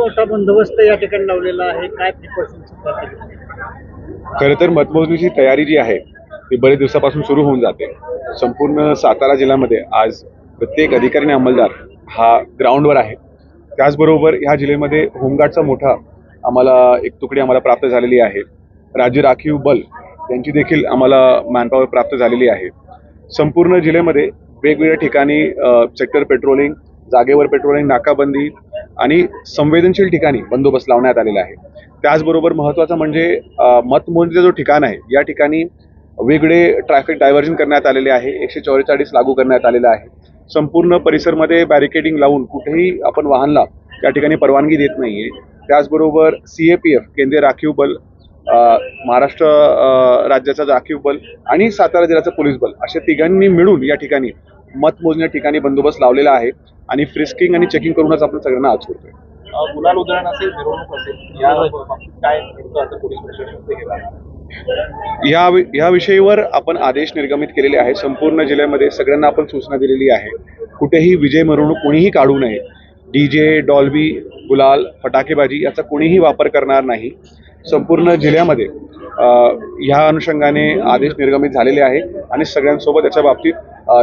मोठा बंदोबस्त या ठिकाणी लावलेला आहे. काय खरं तर मतमोजणीची तयारी जी आहे ती बरेच दिवसापासून सुरू होऊन जाते. संपूर्ण सातारा जिल्ह्यामध्ये आज प्रत्येक अधिकारी आणि अंमलदार हा ग्राउंडवर आहे. त्याचबरोबर ह्या जिल्ह्यामध्ये होमगार्डचा मोठा आम्हाला एक तुकडी आम्हाला प्राप्त झालेली आहे. राज्य राखीव बल यांची देखील आम्हाला मॅनपॉवर प्राप्त झालेली आहे. संपूर्ण जिल्ह्यामध्ये वेगवेगळ्या ठिकाणी सेक्टर पेट्रोलिंग जागेवर पेट्रोलिंग नाकाबंदी आणि संवेदनशील ठिकाणी बंदोबस्त लावण्यात आलेला आहे. त्याचबरोबर महत्त्वाचं म्हणजे मतमोजणीचं जो ठिकाण आहे या ठिकाणी वेगळे ट्रॅफिक डायव्हर्जन करण्यात आलेले आहे. एकशे चौवेचाळीस लागू करण्यात आलेलं आहे. संपूर्ण परिसरमध्ये बॅरिकेडिंग लावून कुठेही आपण वाहनला त्या ठिकाणी परवानगी देत नाही आहे त्याचबरोबर सी ए पी एफ केंद्रीय राखीव बल महाराष्ट्र राज्याचा राज्याचं राखीव बल आणि सातारा जिल्ह्याचं पोलीस बल अशा तिघांनी मिळून या ठिकाणी मतमोजण्या ठिकाणी बंदोबस्त लावलेला आहे आणि फ्रिस्किंग आणि चेकिंग करूनच आपण सगळ्यांना आज सोडतोय. गुलाल उधळण असेल मिरवणूक असेल या बाबतीत काय नेमकं आता पोलीस प्रशासन केलं या विषयीवर आपण आदेश निर्गमित केलेले आहे संपूर्ण जिल्ह्यामध्ये सगळ्यांना आपण सूचना दिलेली आहे. कुठेही विजय मिरवणूक कोणीही काढू नये. डी जे डॉल्बी गुलाल फटाकेबाजी याचा कोणीही वापर करणार नाही. संपूर्ण जिल्ह्यामध्ये ह्या अनुषंगाने आदेश निर्गमित झालेले आहे आणि सगळ्यांसोबत याच्या बाबतीत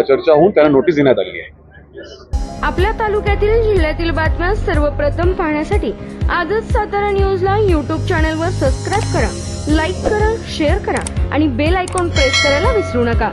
चर्चा होऊन त्यांना नोटीस देण्यात आली आहे. आपल्या तालुक्यातील जिल्ह्यातील बातम्या सर्वप्रथम पाहण्यासाठी आजच सातारा न्यूजला यूट्यूब चॅनलवर सबस्क्राईब करा लाईक करा शेअर करा आणि बेल आयकॉन प्रेस करायला विसरू नका.